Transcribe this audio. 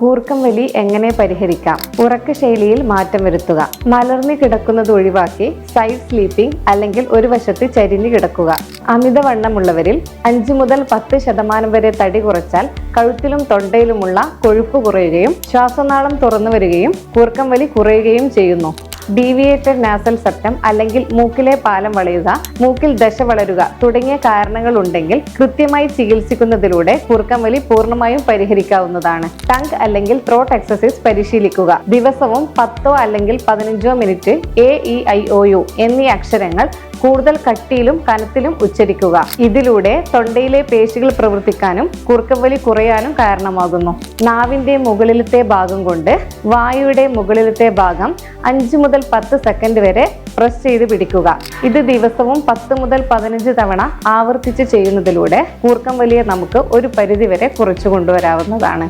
കൂർക്കം വലി എങ്ങനെ പരിഹരിക്കാം? ഉറക്ക ശൈലിയിൽ മാറ്റം വരുത്തുക. മലർന്നു കിടക്കുന്നത് ഒഴിവാക്കി സൈഡ് സ്ലീപ്പിംഗ് അല്ലെങ്കിൽ ഒരു വശത്ത് ചരിഞ്ഞു കിടക്കുക. അമിതവണ്ണമുള്ളവരിൽ അഞ്ചു മുതൽ പത്ത് ശതമാനം വരെ തടി കുറച്ചാൽ കഴുത്തിലും തൊണ്ടയിലുമുള്ള കൊഴുപ്പ് കുറയുകയും ശ്വാസനാളം തുറന്നു വരികയും കൂർക്കം വലി കുറയുകയും ചെയ്യുന്നു. ഡീവിയേറ്റഡ് നാസൽ സെപ്റ്റം അല്ലെങ്കിൽ മൂക്കിലെ പാലം വളയുക മൂക്കിൽ ദശ വളരുക തുടങ്ങിയ കാരണങ്ങൾ ഉണ്ടെങ്കിൽ കൃത്യമായി ചികിത്സിക്കുന്നതിലൂടെ കുറുക്കം വലി പൂർണമായും പരിഹരിക്കാവുന്നതാണ്. ടങ് അല്ലെങ്കിൽ ത്രോട്ട് എക്സസൈസ് പരിശീലിക്കുക. ദിവസവും പത്തോ അല്ലെങ്കിൽ പതിനഞ്ചോ minute A E I O U എന്നീ അക്ഷരങ്ങൾ കൂടുതൽ കട്ടിയിലും കനത്തിലും ഉച്ചരിക്കുക. ഇതിലൂടെ തൊണ്ടയിലെ പേശികൾ പ്രവർത്തിക്കാനും കുറുക്കവലി കുറയാനും കാരണമാകുന്നു. നാവിന്റെ മുകളിലത്തെ ഭാഗം കൊണ്ട് വായുടെ മുകളിലത്തെ ഭാഗം അഞ്ച് മുതൽ പത്ത് സെക്കൻഡ് വരെ പ്രസ് ചെയ്ത് പിടിക്കുക. ഇത് ദിവസവും പത്ത് മുതൽ പതിനഞ്ച് തവണ ആവർത്തിച്ച് ചെയ്യുന്നതിലൂടെ കൂർക്കം വലിയെ നമുക്ക് ഒരു പരിധിവരെ കുറച്ചു കൊണ്ടുവരാവുന്നതാണ്.